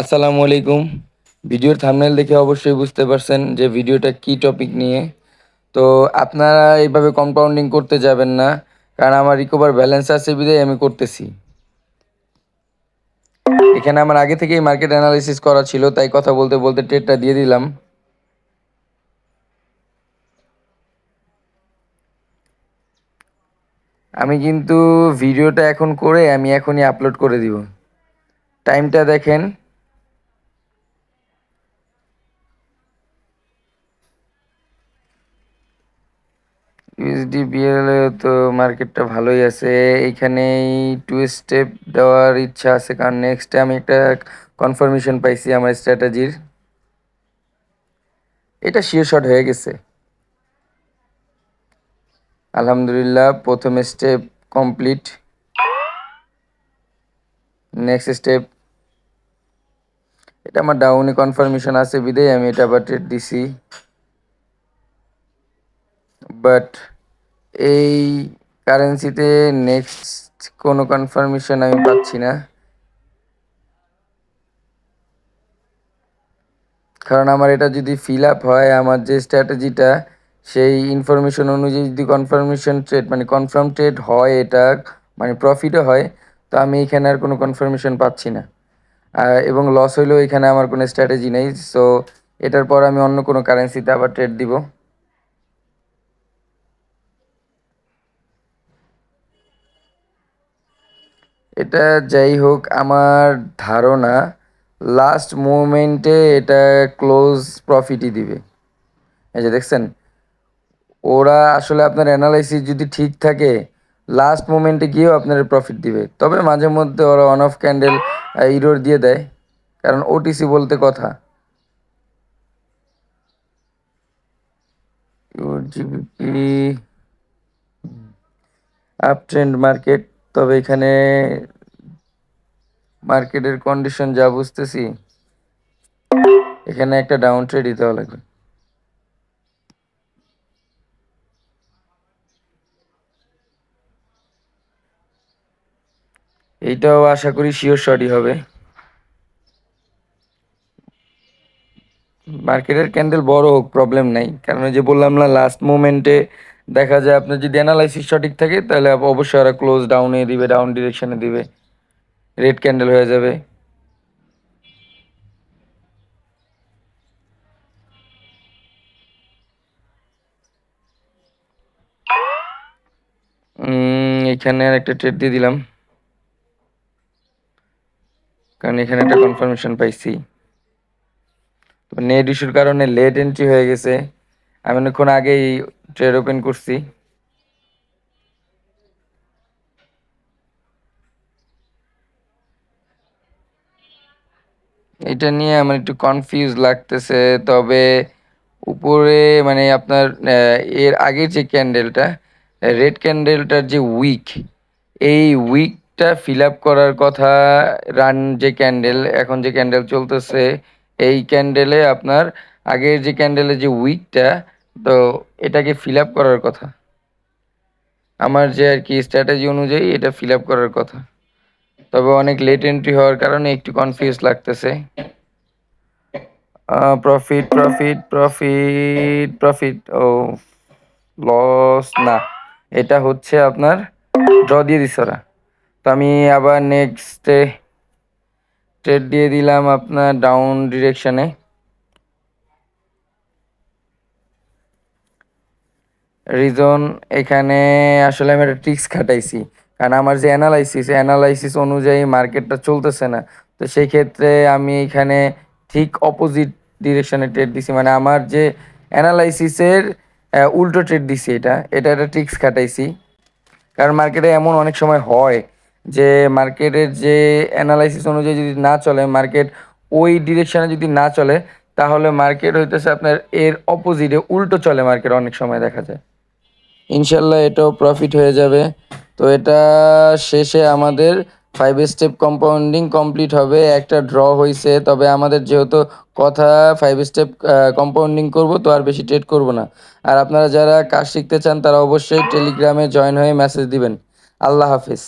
আসসালামু আলাইকুম। ভিডিওর থাম্বনেল দেখে অবশ্যই বুঝতে পারছেন যে ভিডিওটা কি টপিক নিয়ে। তো আপনারা এইভাবে কম্পাউন্ডিং করতে যাবেন না, কারণ আমার রিকভার ব্যালেন্স আছে বিধায় আমি করতেছি। এখানে আমার আগে থেকেই মার্কেট অ্যানালাইসিস করা ছিল, তাই কথা বলতে বলতে ট্রেডটা দিয়ে দিলাম। আমি কিন্তু ভিডিওটা এখন করে আমি এখনই আপলোড করে দিব। টাইমটা দেখেন। ইউএসডি বিএলএ তো মার্কেটটা ভালোই আছে। এইখানেই টু স্টেপ দেওয়ার ইচ্ছা আছে, কারণ নেক্সটে আমি একটা কনফার্মেশন পাইছি আমার স্ট্র্যাটেজির এটা শিওর শট হয়ে গেছে। আলহামদুলিল্লাহ, প্রথম স্টেপ কমপ্লিট নেক্সট স্টেপ এটা আমার ডাউনে কনফার্মেশন আছে বিদেই আমি এটা ট্রেড দিছি। বাট এই কারেন্সিতে নেক্সট কোনো কনফার্মেশন আমি পাচ্ছি না। কারণ আমার এটা যদি ফিল আপ হয়, আমার যে স্ট্র্যাটেজিটা সেই ইনফরমেশন অনুযায়ী যদি কনফার্মেশন ট্রেড মানে কনফার্ম ট্রেড হয় এটা মানে প্রফিটও হয়, তো আমি এখানে আর কোনো কনফার্মেশন পাচ্ছি না। এবং লস হইলেও এখানে আমার কোনো স্ট্র্যাটেজি নেই সো এটার পর আমি অন্য কোনো কারেন্সিতে আবার ট্রেড দিব। এটা যাই হোক, আমার ধারণা লাস্ট মুমেন্টে এটা ক্লোজ প্রফিটই দিবে। এই যে দেখছেন, ওরা আসলে আপনার অ্যানালাইসিস যদি ঠিক থাকে লাস্ট মোমেন্টে গিয়েও আপনার প্রফিট দিবে। তবে মাঝে মধ্যে ওরা অন অফ ক্যান্ডেল ইরোর দিয়ে দেয়, কারণ ওটিসি বলতে কথা। আপ ট্রেন্ড মার্কেট তবে এখানে মার্কেটের কন্ডিশন যা বুঝতেছি, এখানে একটা ডাউন ট্রেড দিতে লাগবে। এইটাও আশা করি শিওর শটই হবে। মার্কেটের ক্যান্ডেল বড় হোক প্রবলেম নাই। কারণ যে বললাম না লাস্ট মোমেন্টে দেখা যায় আপনার যদি অ্যানালাইসিস সঠিক থাকে, তাহলে অবশ্যই ওরা ক্লোজ ডাউনে দিবে ডাউন ডিরেকশনে দিবে। রেড ক্যান্ডেল হয়ে যাবে। এখানে একটা ট্রেড দিয়ে দিলাম। কারণ এখানে একটা কনফার্মেশন পাইছি। নেট ইস্যুর কারণে লেট এন্ট্রি হয়ে গেছে। আমি অনেকক্ষণ আগেই ট্রেড ওপেন করছি। এটা নিয়ে আমার একটু কনফিউজ লাগতেছে, তবে উপরে মানে আপনার এর আগের যে ক্যান্ডেলটা রেড ক্যান্ডেলটার যে উইক এই উইকটা ফিল আপ করার কথা রান যে ক্যান্ডেল এখন যে ক্যান্ডেল চলতেছে, এই ক্যান্ডেলে আপনার আগের যে ক্যান্ডেলের যে উইকটা তো এটাকে ফিল আপ করার কথা। আমার যে আর কি স্ট্র্যাটেজি অনুযায়ী এটা ফিল আপ করার কথা। তবে অনেক লেট এন্ট্রি হওয়ার কারণে একটু কনফিউজ লাগতেছে। প্রফিট প্রফিট প্রফিট প্রফিট ও লস না। এটা হচ্ছে আপনার ড্র দিয়ে দিস ওরা। তো আমি আবার নেক্সটে ট্রেড দিয়ে দিলাম আপনার ডাউন ডিরেকশনে রিজন, এখানে আসলে আমি একটা ট্রিক্স খাটাইছি। কারণ আমার যে অ্যানালাইসিস অ্যানালাইসিস অনুযায়ী মার্কেটটা চলতেছে না। তো সেই ক্ষেত্রে আমি এখানে ঠিক অপোজিট ডিরেকশনে ট্রেড দিছি। মানে আমার যে অ্যানালাইসিসের উল্টো ট্রেড দিছি এটা এটা একটা ট্রিক্স খাটাইছি। কারণ মার্কেটে এমন অনেক সময় হয় যে মার্কেটের যে অ্যানালাইসিস অনুযায়ী যদি না চলে মার্কেট ওই ডিরেকশনে যদি না চলে, তাহলে মার্কেট হইতেছে আপনার এর অপোজিটে উল্টো চলে মার্কেট অনেক সময় দেখা যায়। ইনশাল্লাহ এটাও প্রফিট হয়ে যাবে। তো এটা শেষে আমাদের ফাইভ স্টেপ কম্পাউন্ডিং কমপ্লিট হবে। একটা ড্র হয়েছে তবে আমাদের যেহেতু কথা ফাইভ স্টেপ কম্পাউন্ডিং করব, তো আর বেশি ট্রেড করব না। আর আপনারা যারা কাজ শিখতে চান, তারা অবশ্যই টেলিগ্রামে জয়েন হয়ে মেসেজ দিবেন। আল্লাহ হাফিজ।